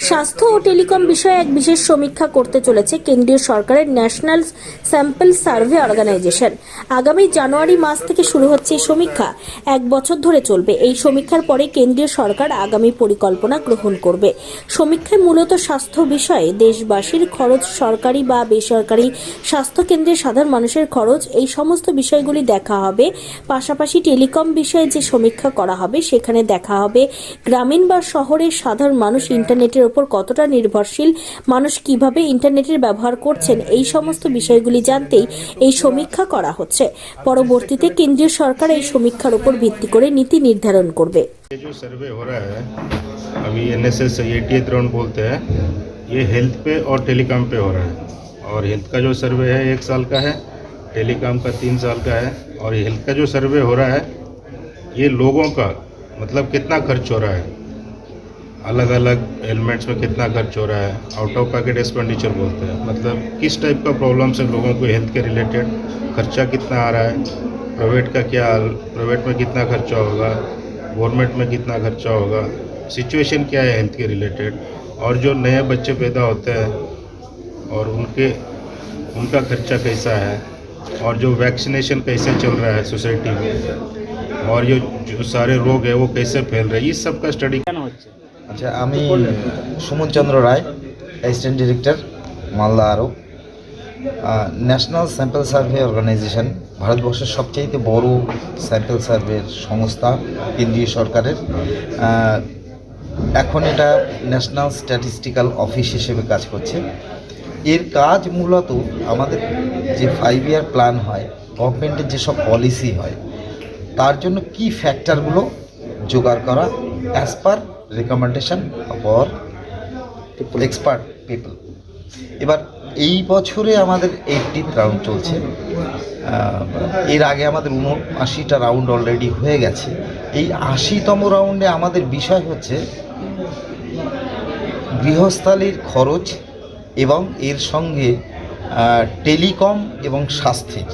স্বাস্থ্য ও টেলিকম বিষয়ে এক বিশেষ সমীক্ষা করতে চলেছে কেন্দ্রীয় সরকারের ন্যাশনাল স্যাম্পল সার্ভে অর্গানাইজেশন। আগামী জানুয়ারি মাস থেকে শুরু হচ্ছে এই সমীক্ষা। এক বছর ধরে চলবে। এই সমীক্ষার পরে কেন্দ্রীয় সরকার আগামী পরিকল্পনা গ্রহণ করবে। সমীক্ষায় মূলত স্বাস্থ্য বিষয়ে দেশবাসীর খরচ, সরকারি বা বেসরকারি স্বাস্থ্য কেন্দ্রের সাধারণ মানুষের খরচ, এই সমস্ত বিষয়গুলি দেখা হবে। পাশাপাশি টেলিকম বিষয়ে যে সমীক্ষা করা হবে, সেখানে দেখা হবে গ্রামীণ বা শহরের সাধারণ মানুষ ইন্টারনেটের ওপর কতটা নির্ভরশীল মানুষ কিভাবে ইন্টারনেটের ব্যবহার করছেন এই সমস্ত বিষয়গুলি জানতেই এই সমীক্ষা করা হচ্ছে পরবর্তীতে কেন্দ্রীয় সরকার এই সমীক্ষার উপর ভিত্তি করে নীতি নির্ধারণ করবে ये जो सर्वे हो रहा है अभी N S S eightieth round बोलते हैं ये हेल्थ पे और टेलीकॉम पे हो रहा है और हेल्थ का जो सर्वे है एक साल का है टेलीकॉम का तीन साल का है और हेल्थ का जो सर्वे हो रहा है ये लोगों का मतलब कितना खर्च हो रहा है अलग अलग एलिमेंट्स में कितना खर्च हो रहा है? आउट ऑफ़ पैकेट एक्सपेंडिचर बोलते हैं। मतलब किस टाइप का प्रॉब्लम से लोगों को हेल्थ के रिलेटेड खर्चा कितना आ रहा है? प्राइवेट का क्या प्राइवेट में कितना खर्चा होगा? गवर्नमेंट में कितना खर्चा होगा? सिचुएशन क्या है हेल्थ के रिलेटेड और जो नए बच्चे पैदा होते हैं और उनके, उनका खर्चा कैसा है? और जो वैक्सीनेशन कैसे चल रहा है सोसाइटी में? और ये जो सारे रोग है वो कैसे फैल रहे हैं? ये सब का स्टडी আচ্ছা আমি সুমন চন্দ্র রায় অ্যাসিস্ট্যান্ট ডিরেক্টর মালদা আরও। ন্যাশনাল স্যাম্পল সার্ভে অর্গানাইজেশন ভারতবর্ষের সবচাইতে বড় স্যাম্পল সার্ভের সংস্থা কেন্দ্রীয় সরকারের। এখন এটা ন্যাশনাল স্ট্যাটিস্টিক্যাল অফিস হিসেবে কাজ করছে। এর কাজ মূলত আমাদের যে ফাইভ ইয়ার প্ল্যান হয় গভর্নমেন্টের যেসব পলিসি হয়, তার জন্য কি ফ্যাক্টরগুলো জোগাড় করা as per recommendation for expert people এবার এই বছরে আমাদের এইটিন রাউন্ড চলছে। এর আগে আমাদের উনআশিটা রাউন্ড অলরেডি হয়ে গেছে। এই আশিতম রাউন্ডে আমাদের বিষয় হচ্ছে গৃহস্থালির খরচ এবং এর সঙ্গে টেলিকম এবং স্বাস্থ্যের।